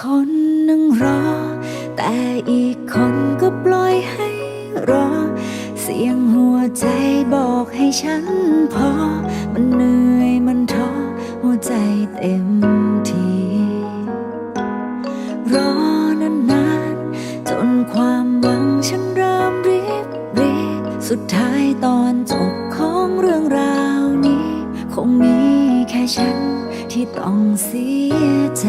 คนหนึ่งรอ แต่อีกคนก็ปล่อยให้รอ เสียงหัวใจบอกให้ฉันพอ มันเหนื่อยมันท้อหัวใจเต็มทีรอนานๆจนความหวังฉันเริ่มริบรีสุดท้ายตอนจบของเรื่องราวนี้ คงมีแค่ฉันที่ต้องเสียใจ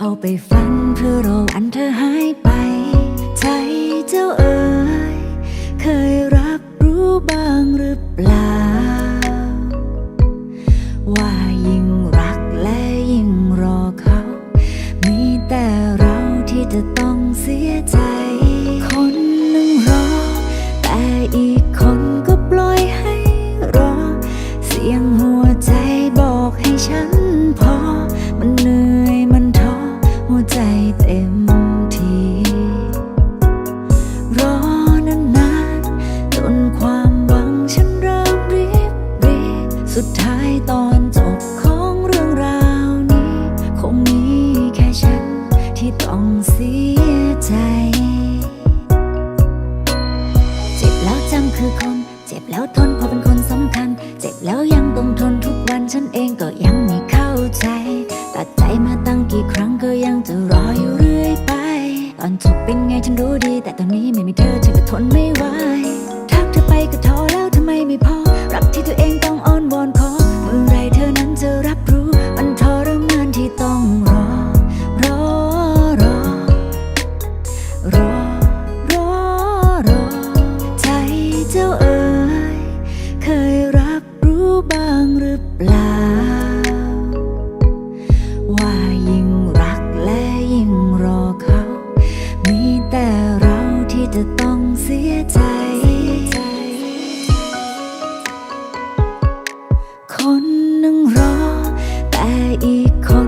เอาไปฝันเพื่อรอวันเธอหายไปใจเจ้าเอ๋ยเคยรับรู้บ้างหรือเปล่า ว่ายิ่งรักและยิ่งรอเขา มีแต่เราที่จะต้องเสียใจ คนหนึ่งรอ แต่อีกคนก็ปล่อยให้รอ เสียงหัวใจบอกให้ฉัน สุดท้ายตอนจบของเรื่องราวนี้ คงมีแค่ฉันที่ต้องเสียใจ เจ็บแล้วจำคือคน เจ็บแล้วทนเพราะเป็นคนสำคัญ เจ็บแล้วยังต้องทนทุกวันฉันเองก็ยังไม่เข้าใจ ตัดใจมาตั้งกี่ครั้งก็ยังจะรออยู่เรื่อยไป ตอนจบเป็นไงฉันรู้ดี แต่ตอนนี้ไม่มีเธอฉันก็ทนไม่ไหว ยิ่งรักและยิ่งรอเขา มีแต่เราที่จะต้องเสียใจ คนหนึ่งรอ แต่อีกคน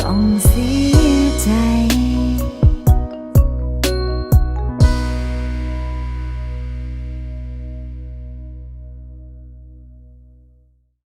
ต้องเสีย